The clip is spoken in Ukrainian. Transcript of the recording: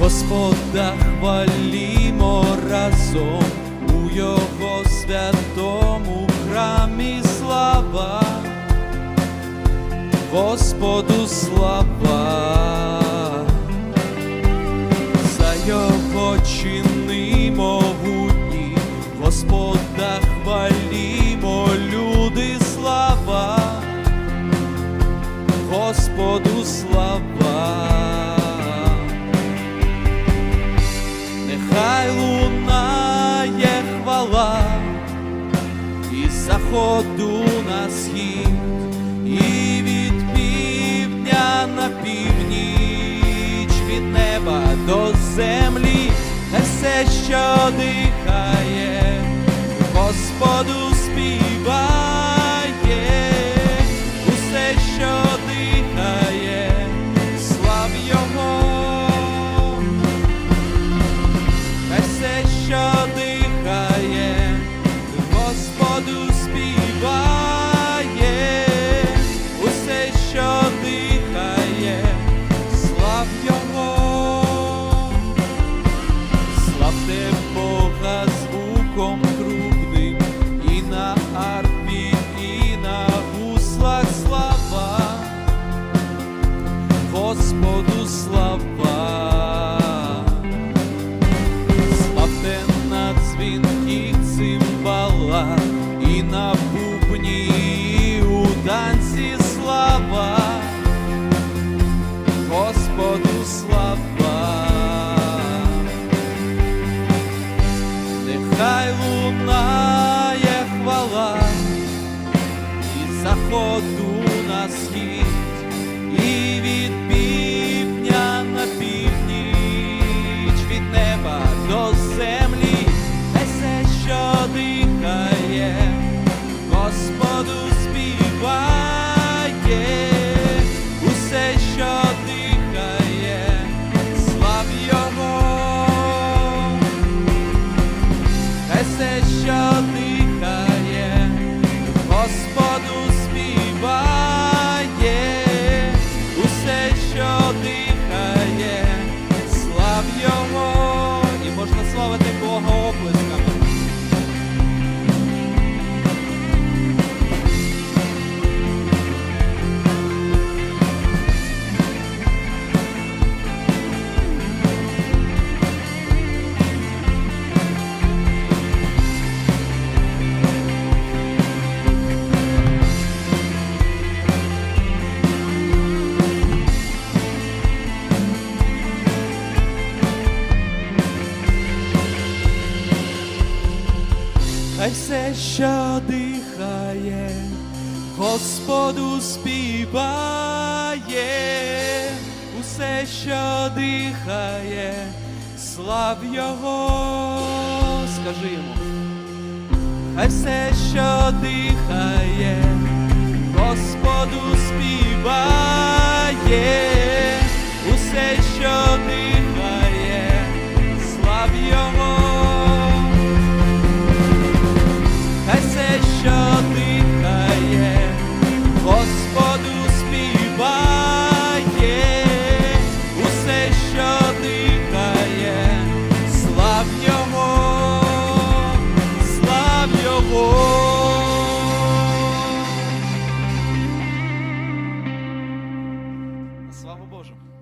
Господа хвалімо разом у Його святому храмі слава, Господу слава, за Його чини могутні, Господа хвалімо, люди слава. Господу слава, заходу на схід, і від півдня на північ, від неба до землі, не все, що із заходу Хай все, що дихає, Господу співає, усе, що дихає, слав Його, скажи йому, хай все, що дихає, Господу співає,